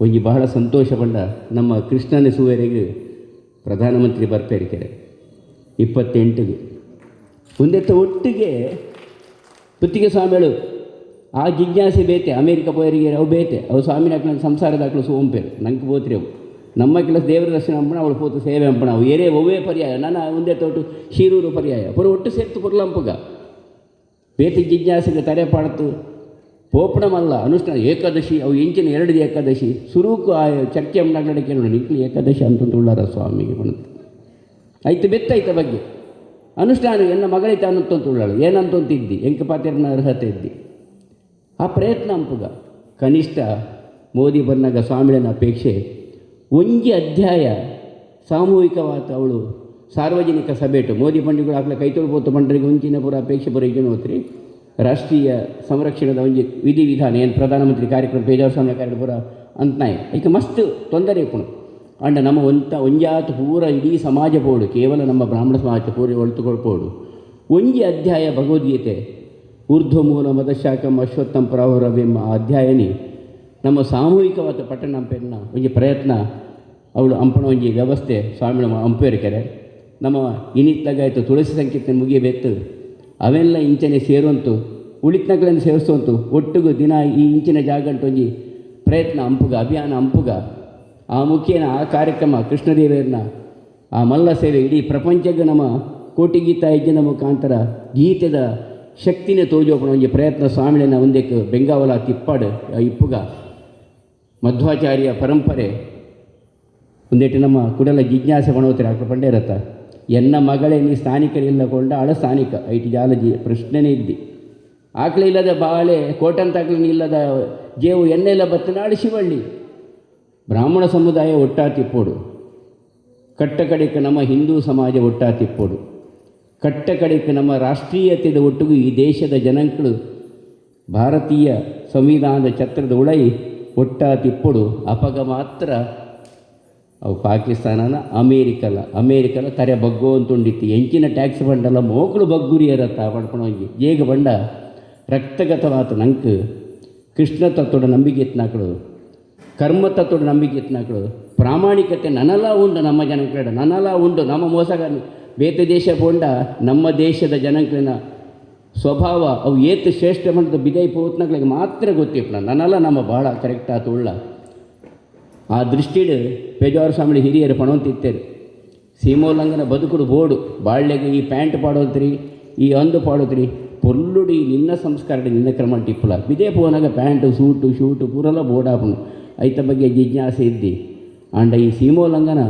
ಒಂಜಿ ಬಹಳ ಸಂತೋಷ ಪಂಡ ನಮ್ಮ ಕೃಷ್ಣನ ಸುವರೆಗೆ ಪ್ರಧಾನಮಂತ್ರಿ ಬರ್ಪೇರಿಕೆರೆ. ಇಪ್ಪತ್ತೆಂಟಿಗೆ. ಮುಂದೆತ್ತ ಒಟ್ಟಿಗೆ ಪುತ್ತಿಗೆ ಸ್ವಾಮಿಗಳು, ಆ ಜಿಜ್ಞಾಸೆ ಬೇತೆ, ಅಮೇರಿಕ ಪೋಯರಿಗೆ ಅವು ಬೇತೆ, ಅವು ಸ್ವಾಮಿನ ಹಾಕ್ಲ ಸಂಸಾರದ ಹಾಕ್ಲು ಸೋಂಪೇರು, ನಂಗೆ ಪೋತ್ರಿ ಅವು. ನಮ್ಮ ಕೆಲಸ ದೇವರ ದರ್ಶನ ಅಂಪಣ ಅವಳು ಪೋತು ಸೇವೆ ಅಂಪಣ ಅವು ಏರೇ ಒವೇ ಪರ್ಯಾಯ ನಾನು ಒಂದೇ ತೋಟು ಶೀರೂರು ಪರ್ಯಾಯ ಅವರು ಒಟ್ಟು ಸೇರ್ತು ಪುರ್ಲಂಪುಗ ಬೇತೆ ಜಿಜ್ಞಾಸೆಗೆ ತರೆ ಪಾಡ್ತು ಪೋಪಣಮಲ್ಲ ಅನುಷ್ಠಾನ, ಏಕಾದಶಿ, ಅವು ಇಂಚಿನ ಎರಡು ಏಕಾದಶಿ, ಸುರೂಕು ಆ ಚರ್ಚೆ ನಗಡಕ್ಕೆ ನೋಡಿ ನಿಂತು ಏಕಾದಶಿ ಅಂತಂದು ಉಳ್ಳಾರ ಸ್ವಾಮಿಗೆ ಬಂತು ಆಯ್ತು ಬೆತ್ತೈತ ಬಗ್ಗೆ. ಅನುಷ್ಠಾನ, ಎನ್ನ ಮಗಳೈತೆ ಅನ್ನಂತ ಉಳ್ಳಾಳು. ಏನಂತಿದ್ದಿ ಎಂಕ ಪಾತ್ರನ ಅರ್ಹತೆ ಇದ್ದಿ? ಆ ಪ್ರಯತ್ನ ಅಂಪುಗ. ಕನಿಷ್ಠ ಮೋದಿ ಬಂದಾಗ ಸ್ವಾಮಿಗಳನ್ನ ಅಪೇಕ್ಷೆ, ಒಂಜಿ ಅಧ್ಯಾಯ ಸಾಮೂಹಿಕವಾದ ಅವಳು ಸಾರ್ವಜನಿಕ ಸಭೆಟು ಮೋದಿ ಪಂಡಿಗಳು ಆಗ್ಲ ಕೈ ತೊಳ್ಬೋದು ಪಂಡ್ರಿಗೆ ಉಂಚಿನ ಪುರ ಅಪೇಕ್ಷೆ ಬರೋ ಹೋತ್ರಿ ರಾಷ್ಟ್ರೀಯ ಸಂರಕ್ಷಣದ ಒಂಜಿ ವಿಧಿವಿಧಾನ ಏನು ಪ್ರಧಾನಮಂತ್ರಿ ಕಾರ್ಯಕ್ರಮ ಪೇಜಾವರ ಸ್ವಾಮಿ ಕಾರ್ಯಕ್ರಮ ಪೂರ ಅಂತನಾಯ್ ಈಗ ಮಸ್ತ್ ತೊಂದರೆ ಕೊಡು ಅಂಡ ನಮ್ಮ ಒಂತ ಒಂಜಾತ್ ಪೂರ ಇಡೀ ಸಮಾಜ ಪೋಡು, ಕೇವಲ ನಮ್ಮ ಬ್ರಾಹ್ಮಣ ಸಮಾಜ ಪೂರ ಒಳ್ತುಕೊಳ್ಪೋಡು. ಒಂಜಿ ಅಧ್ಯಾಯ ಭಗವದ್ಗೀತೆ ಊರ್ಧ್ವಮೂಲ ಮದಶಾಖಂ ಅಶ್ವತ್ಥಂ ಪ್ರಾಹುರವೆಂಬ ಅಧ್ಯಾಯನಿ. ನಮ್ಮ ಸಾಮೂಹಿಕವಾದ ಪಟ್ಟಣ ಅಂಪೆನ್ನ ಒಂಜಿ ಪ್ರಯತ್ನ, ಅವಳು ಅಂಪಣ ಒಂಜಿ ವ್ಯವಸ್ಥೆ ಸ್ವಾಮಿ ಅಂಪೇರಿಕೆರೆ ನಮ್ಮ ಇನಿತ್ತಾಗಾಯ್ತು ತುಳಸಿ ಸಂಕೀರ್ತನೆ ಮುಗಿಯಬೇಕು. ಅವೆಲ್ಲ ಇಂಚನೆ ಸೇರುವಂತು ಉಳಿತನಗಳನ್ನು ಸೇರಿಸುವಂತು, ಒಟ್ಟಿಗೂ ದಿನ ಈ ಇಂಚಿನ ಜಾಗಂಟೊಂಜಿ ಪ್ರಯತ್ನ ಅಂಪುಗ, ಅಭಿಯಾನ ಅಂಪುಗ. ಆ ಮುಖೇನ ಆ ಕಾರ್ಯಕ್ರಮ ಕೃಷ್ಣದೇವರನ್ನ, ಆ ಮಲ್ಲ ಸೇವೆ ಇಡೀ ಪ್ರಪಂಚಕ್ಕೆ ನಮ್ಮ ಕೋಟಿ ಗೀತಾ ಯಜ್ಞದ ಮುಖಾಂತರ ಗೀತೆದ ಶಕ್ತಿನೇ ತೋಜೋಪಣ ಒಂಜಿ ಪ್ರಯತ್ನ ಸ್ವಾಮಿನ ಒಂದಕ್ಕೆ ಬೆಂಗಾವಲ ತಿಪ್ಪಾಡು ಇಪ್ಪುಗ. ಮಧ್ವಾಚಾರ್ಯ ಪರಂಪರೆ, ಒಂದೇಟು ನಮ್ಮ ಕುಡಲ ಜಿಜ್ಞಾಸೆ ಬಣೋತಿರ ಆಕ್ರ ಇರತ್ತ ಎನ್ನ ಮಗಳೇ ನೀ ಸ್ಥಾನಿಕರಿಲ್ಲ ಕೊಂಡ ಅಳ ಸ್ಥಾನಿಕ. ಐಟಿ ಜಾಲಜಿ, ಪ್ರಶ್ನೆನೇ ಇದ್ದಿ. ಆಕಳ ಇಲ್ಲದ ಬಾಳೆ, ಕೋಟಂತ ಆಕಳಿನ ಇಲ್ಲದ ಜೇವು ಎನ್ನೆಲ್ಲ ಬತ್ತನಾಳು ಶಿವಳ್ಳಿ. ಬ್ರಾಹ್ಮಣ ಸಮುದಾಯ ಒಟ್ಟಾ ತಿಪ್ಪೋಡು ಕಟ್ಟ ಕಡೆಗೆ ನಮ್ಮ ಹಿಂದೂ ಸಮಾಜ ಒಟ್ಟಾ ತಿಪ್ಪೋಡು ಕಟ್ಟ ಕಡೆಗೆ ನಮ್ಮ ರಾಷ್ಟ್ರೀಯತೆದ ಒಟ್ಟಿಗೂ ಈ ದೇಶದ ಜನಗಳು ಭಾರತೀಯ ಸಂವಿಧಾನದ ಛತ್ರದ ಉಳೈ ಒಟ್ಟಾ ತಿಪ್ಪೊಡು ಅಪಗ ಮಾತ್ರ ಅವು ಪಾಕಿಸ್ತಾನನ ಅಮೇರಿಕಲ್ಲ ಅಮೇರಿಕಲ ಕರೆ ಬಗ್ಗೋ ಅಂತುಂಡಿತ್ತು. ಎಂಚಿನ ಟ್ಯಾಕ್ಸ್ ಬಂಡಲ್ಲ ಮೋಕಳು ಬಗ್ಗುರಿ ಇರತ್ತ ಪಡ್ಕೊಂಡೋಗಿ ಹೇಗ. ಬಂಡ? ರಕ್ತಗತವಾತ ನಂಕ್ ಕೃಷ್ಣ ತತ್ವದ ನಂಬಿಕೆ ಎತ್ನಾಕಳು ಕರ್ಮ ತತ್ವದ ನಂಬಿಕೆ ಪ್ರಾಮಾಣಿಕತೆ ನನಲ ಉಂಡು ನಮ್ಮ ಜನಕಳ ನನಲ ಉಂಡು ನಮ್ಮ ಮೋಸಗ ಬೇತೆ ದೇಶ ಬೋಂಡ ನಮ್ಮ ದೇಶದ ಜನಕ್ಕಿನ ಸ್ವಭಾವ ಅವು ಏತು ಶ್ರೇಷ್ಠ ಮಟ್ಟದ ಬಿದೈ ಪೋತ್ನಗಳಿಗೆ ಮಾತ್ರ ಗೊತ್ತಿಪ್ಪ ನನಲ ನಮ್ಮ ಭಾಳ ಕರೆಕ್ಟ್ ಆತು ಉಳ್ಳ ಆ ದೃಷ್ಟಿಡ್ ಪೇಜಾವರ ಸ್ವಾಮಿ ಹಿರಿಯರು ಪಣವಂತಿತ್ತೇರು. ಸೀಮೋಲ್ಲಂಘನ ಬದುಕುಡು ಬೋಡು ಬಾಳ್ಳೆಗೆ ಈ ಪ್ಯಾಂಟ್ ಪಾಡೋತ್ರಿ ಈ ಅಂದು ಪಾಡೋದ್ರಿ ಪೊಲ್ಲುಡಿ ನಿನ್ನ ಸಂಸ್ಕಾರ ನಿನ್ನ ಕ್ರಮ ಟಿಪ್ಪಲ. ಬಿದೇ ಪೋನಾಗ ಪ್ಯಾಂಟು, ಸೂಟು, ಶೂಟು ಪೂರಲ್ಲ ಬೋಡಾಪನು. ಐತ ಬಗ್ಗೆ ಜಿಜ್ಞಾಸೆ ಇದ್ದಿ. ಆಂಡ ಈ ಸೀಮೋಲ್ಲಂಘನ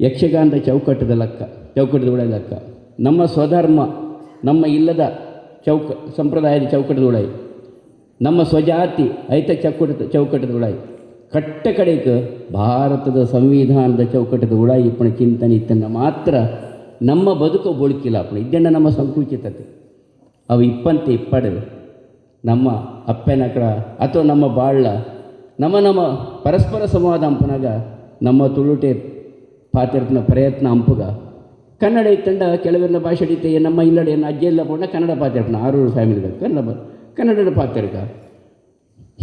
ಯಕ್ಷಗಾನದ ಚೌಕಟ್ಟದ ಲಕ್ಕ, ಚೌಕಟ್ಟದ ಉಳೆ ಲೆಕ್ಕ. ನಮ್ಮ ಸ್ವಧರ್ಮ, ನಮ್ಮ ಇಲ್ಲದ ಚೌಕ, ಸಂಪ್ರದಾಯದ ಚೌಕಟ್ಟದ ಉಳಾಯಿ ನಮ್ಮ ಸ್ವಜಾತಿ ಐತ ಚೌಕಟ್ಟದ ಚೌಕಟ್ಟದ ಉಳಾಯಿ ಕಟ್ಟ ಕಡೆಗೆ ಭಾರತದ ಸಂವಿಧಾನದ ಚೌಕಟ್ಟದ ಉಳಾಯಿ ಇಪ್ಪಣ ಚಿಂತನೆ ಇತ್ತನ್ನ ಮಾತ್ರ ನಮ್ಮ ಬದುಕು ಬೊಳುಕಿಲ್ಲ ಅಪ್ಪಣ. ಇದ್ದಣ್ಣ ನಮ್ಮ ಸಂಕುಚಿತತೆ. ಅವು ಇಪ್ಪಂತೆ ಇಪ್ಪಡು ನಮ್ಮ ಅಪ್ಪೆನಕಡ ಅಥವಾ ನಮ್ಮ ಬಾಳ್ಳ, ನಮ್ಮ ನಮ್ಮ ಪರಸ್ಪರ ಸಂವಾದ ಅಂಪನಾಗ ನಮ್ಮ ತುಳುಟೆ ಪಾತ್ರನ ಪ್ರಯತ್ನ ಅಂಪುಗ ಕನ್ನಡ ಇತ್ತಂಡ ಕೆಲವರಿನ ಭಾಷೆ ಹಿಡಿತೆ ನಮ್ಮ ಇಲ್ಲಡೆ ಅಜ್ಜ ಎಲ್ಲ ಪೋಂಡ ಕನ್ನಡ ಪಾತಿರ್ಪನ ಆರೂರು ಫ್ಯಾಮಿಲಿದ ಕನ್ನಡ ಕನ್ನಡದ ಪಾತಿರ್ಗ.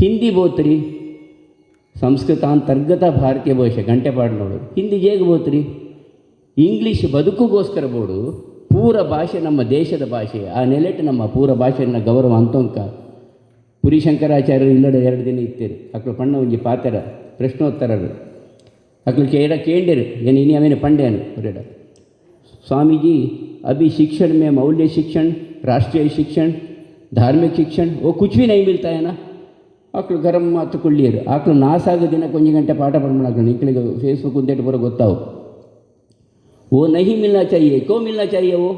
ಹಿಂದಿ ಬೋತ್ರಿ ಸಂಸ್ಕೃತ ಅಂತರ್ಗತ ಭಾರತೀಯ ಭಾಷೆ ಗಂಟೆ ಪಾಡು ನೋಡು ಹಿಂದಿ ಹೇಗೆ ಬೋತ್ರಿ ಇಂಗ್ಲೀಷ್ ಬದುಕುಗೋಸ್ಕರ ಬೋಡು ಪೂರ ಭಾಷೆ ನಮ್ಮ ದೇಶದ ಭಾಷೆ ಆ ನೆಲೆಟ್ ನಮ್ಮ ಪೂರ ಭಾಷೆನ ಗೌರವ ಅಂತಂಕ ಪುರಿಶಂಕರಾಚಾರ್ಯರು ಇಲ್ಲದ ಎರಡು ದಿನ ಇತ್ತೇರು ಅಕ್ಳು ಪಣ್ಣ ಒಂಜಿ ಪಾತ್ರ ಪ್ರಶ್ನೋತ್ತರರು ಅಕ್ಳು ಕೇಳ ಕೇಂಡಿರು ಏನು ಇನಿ ಅವೇನು ಪಂಡೇನು ಹೊರಡ स्वामी अभी शिक्षण में मौल्य शिक्षण राष्ट्रीय शिक्षण धार्मिक शिक्षण वो कुछ भी नहीं मिलता है ना ಆಕಳು ಗರಂ ಮಾತು ಕೊಳ್ಳಿಯರು ಆಕಳು ನಾಸಾಗ ದಿನ ಕೊಂಚ ಗಂಟೆ ಪಾಠ ಪಡ್ಮಾಡಕ್ಳು ನಿಕ್ಳಿಗೆ ಫೇಸ್ಬುಕ್ ಉಂದೇಟು ಬರೋ ಗೊತ್ತಾವು वो नहीं मिलना चाहिए क्यों मिलना चाहिए वो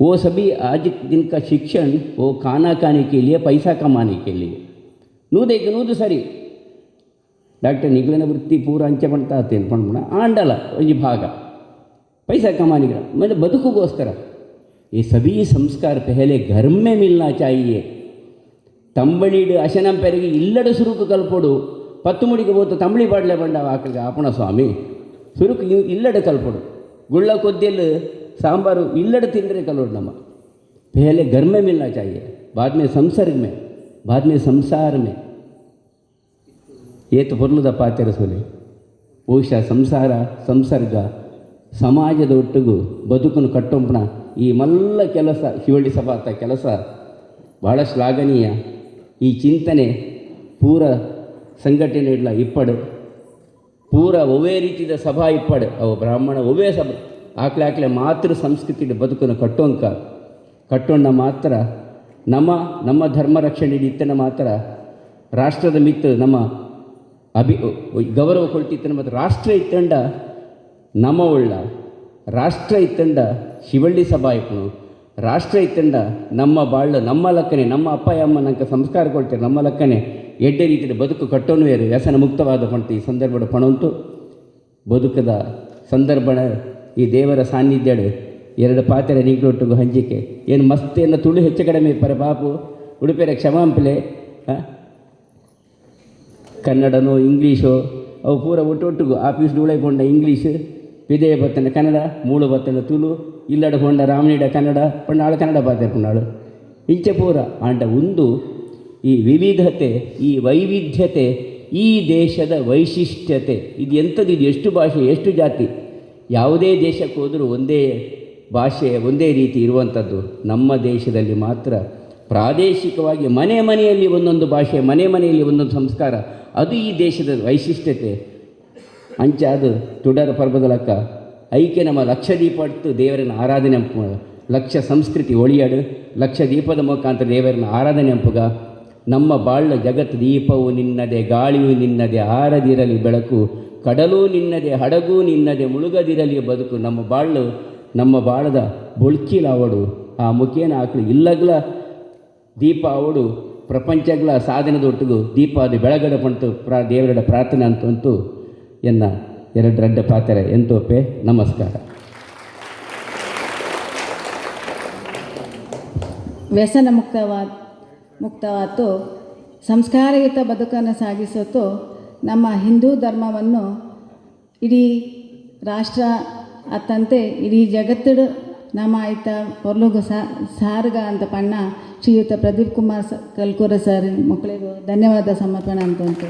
वो सभी आज दिन का शिक्षण वो खाना खाने के लिए पैसा कमाने के लिए ನೂದೈಕ ನೂದು ಸರಿ ಡಾಕ್ಟರ್ ನಿಗ್ಲಿನ ವೃತ್ತಿ ಪೂರ ಅಂಚೆ ಪಡ್ತಾ ಆತೇನು ಪಣ್ಮಣ ಆಂಡಲ ಒಂಜಿ ಭಾಗ पैसा कमाने का मतलब बदुकोस्कर ये सभी संस्कार पहले घर में मिलना चाहिए ತಂಬಳಿಡು ಅಶನಂ ಪೆರಗಿ ಇಲ್ಲಡ ಸುರುಕು ಕಲ್ಪೊಡು ಪತ್ತು ಮುಡಿಗೆ ಹೋತು ತಂಬಳಿ ಪಾಡ್ಲೆ ಬಂಡ ಆಕಳಿಗೆ ಆಪಣ ಸ್ವಾಮಿ ಸುರುಕು ಇವ್- ಇಲ್ಲಡ ಕಲ್ಪೊಡು ಗುಳ್ಳ ಕೊದ್ದೆಲ್ ಸಾಂಬಾರು ಇಲ್ಲಡ ತಿಂದರೆ ಕಲೋಡು ನಮ್ಮ पहले घर में मिलना चाहिए बाद में संसर्ग में बाद में संसार में ಏತು ಹೊರ್ಲುದ ಪಾತ್ಯರ ಸೊಲೆ ಬಹುಶಃ ಸಂಸಾರ ಸಂಸರ್ಗ ಸಮಾಜದ ಒಟ್ಟಿಗೂ ಬದುಕನ್ನು ಕಟ್ಟೊಂಪಣ ಈ ಮಲ್ಲ ಕೆಲಸ ಶಿವಳ್ಳಿ ಸಭಾತ ಕೆಲಸ ಬಹಳ ಶ್ಲಾಘನೀಯ ಈ ಚಿಂತನೆ ಪೂರ ಸಂಘಟನೆ ಇಡ್ಲ ಇಪ್ಪಡು. ಪೂರ ಒವೇ ರೀತಿದ ಸಭಾ ಇಪ್ಪಡು. ಅವು ಬ್ರಾಹ್ಮಣ ಒವೇ ಸಭಾ. ಆಕ್ಲೆ ಆಕ್ಲೆ ಮಾತೃ ಸಂಸ್ಕೃತಿ ಬದುಕನ್ನು ಕಟ್ಟೋಂಕ. ಕಟ್ಟೋಣ ಮಾತ್ರ ನಮ್ಮ ನಮ್ಮ ಧರ್ಮ ರಕ್ಷಣೆ ಇತ್ತನ ಮಾತ್ರ ರಾಷ್ಟ್ರದ ಮಿತ್ತು ನಮ್ಮ ಅಭಿ ಗೌರವ ಕೊಳ್ತಿತ್ತನ ಮತ್ತು ರಾಷ್ಟ್ರ ಇತ್ತಂಡ ನಮ್ಮ ಉಳ್ಳ ರಾಷ್ಟ್ರ ಇತ್ತಂಡ ಶಿವಳ್ಳಿ ಸಭಾಯಕನು ರಾಷ್ಟ್ರ ಇತ್ತಂಡ ನಮ್ಮ ಬಾಳ್ಳು, ನಮ್ಮ ಲಕ್ಕನೆ, ನಮ್ಮ ಅಪ್ಪ ಅಮ್ಮ ನಂಗೆ ಸಂಸ್ಕಾರ ಕೊಡ್ತೀರಿ ನಮ್ಮ ಲಕ್ಕನೆ. ಎಡ್ಡೆ ರೀತಿಯ ಬದುಕು ಕಟ್ಟೋನು ಏರು ವ್ಯಸನ ಮುಕ್ತವಾದ ಪಂಟು ಈ ಸಂದರ್ಭದ ಪಣಂತು ಬದುಕದ ಸಂದರ್ಭ ಈ ದೇವರ ಸಾನ್ನಿಧ್ಯಡು ಎರಡು ಪಾತ್ರೆ ನಿಗ್ಲೊಟ್ಟಿಗೂ ಹಂಚಿಕೆ. ಏನು ಮಸ್ತೇನು ತುಳು ಹೆಚ್ಚು ಕಡಿಮೆ ಪರ ಬಾಪು ಉಡುಪಿಯರ ಕ್ಷಮಾಂಪಲೆ? ಕನ್ನಡನೋ, ಇಂಗ್ಲೀಷೋ, ಅವು ಪೂರ ಒಟ್ಟೊಟ್ಟಿಗೂ ಆಫೀಸ್ ಉಳೈಕೊಂಡ ಇಂಗ್ಲೀಷ್ ಪಿದೆಯ ಬತ್ತನ ಕನ್ನಡ, ಮೂಳು ಬತ್ತನ ತುಳು. ರಾಮನೀಡ, ಕನ್ನಡ ಪಣ್ಣಾಳು ಕನ್ನಡ ಪಾತೆ ಪುಣ್ಣಾಳು ಇಂಚೆ ಪೂರ ಆಂಡ ಒಂದು ಈ ವಿವಿಧತೆ, ಈ ವೈವಿಧ್ಯತೆ, ಈ ದೇಶದ ವೈಶಿಷ್ಟ್ಯತೆ. ಇದು ಎಂಥದ್ದು, ಇದು ಎಷ್ಟು ಭಾಷೆ, ಎಷ್ಟು ಜಾತಿ? ಯಾವುದೇ ದೇಶಕ್ಕೆ ಹೋದರೂ ಒಂದೇ ಭಾಷೆ, ಒಂದೇ ರೀತಿ ಇರುವಂಥದ್ದು. ನಮ್ಮ ದೇಶದಲ್ಲಿ ಮಾತ್ರ ಪ್ರಾದೇಶಿಕವಾಗಿ ಮನೆ ಮನೆಯಲ್ಲಿ ಒಂದೊಂದು ಭಾಷೆ, ಮನೆ ಮನೆಯಲ್ಲಿ ಒಂದೊಂದು ಸಂಸ್ಕಾರ. ಅದು ಈ ದೇಶದ ವೈಶಿಷ್ಟ್ಯತೆ. ಅಂಚ ಅದು, ತುಡರ ಪರ್ವದ ಐಕ್ಯ ನಮ್ಮ ಲಕ್ಷ ದೀಪ ಇಟ್ಟು ದೇವರನ್ನ ಆರಾಧನೆ ಲಕ್ಷ ಸಂಸ್ಕೃತಿ ಒಳಿಯಾಡು. ಲಕ್ಷ ದೀಪದ ಮುಖಾಂತರ ದೇವರನ್ನ ಆರಾಧನೆ ಅಂಪುಗ ನಮ್ಮ ಬಾಳ್ಳ ಜಗತ್ ದೀಪವು ನಿನ್ನದೆ, ಗಾಳಿಯು ನಿನ್ನದೆ, ಆರದಿರಲಿ ಬೆಳಕು. ಕಡಲು ನಿನ್ನದೆ, ಹಡಗು ನಿನ್ನದೆ, ಮುಳುಗದಿರಲಿ ಬದುಕು. ನಮ್ಮ ಬಾಳ್ಳು ನಮ್ಮ ಬಾಳದ ಬುಳ್ಕಿಲ ಅವಡು. ಆ ಮುಖೇನ ಆಕಳು ಇಲ್ಲಗ್ಲ ದೀಪ ಅವಡು. ಪ್ರಪಂಚಗಳ ಸಾಧನದೊಟ್ಟಿಗೂ ದೀಪ ಅದು ಬೆಳಗಡೆ ಪಂತು ಪ್ರಾ ದೇವರ ಪ್ರಾರ್ಥನೆ ಅಂತಂತೂ ಎನ್ನ ಎರಡು ರಡ್ಡ ಪಾತ್ರೆ ಎಂತೋಪೆ, ನಮಸ್ಕಾರ. ವ್ಯಸನ ಮುಕ್ತವಾ, ಮುಕ್ತವಾತು, ಸಂಸ್ಕಾರಯುತ ಬದುಕನ್ನು ಸಾಗಿಸೋತು ನಮ್ಮ ಹಿಂದೂ ಧರ್ಮವನ್ನು ಇಡೀ ರಾಷ್ಟ್ರ ಅತ್ತಂತೆ ಇಡೀ ಜಗತ್ತಡು ನಮ್ಮ ಆಯ್ತ ಪೊರ್ಲುಗು ಸಾರ್ಗ ಅಂತ ಪಣ್ಣ ಶ್ರೀಯುತ ಪ್ರದೀಪ್ ಕುಮಾರ್ ಕಲ್ಕೂರ ಸರ್, ಮಕ್ಕಳಿಗೂ ಧನ್ಯವಾದ ಸಮರ್ಪಣೆ ಅಂತಂತು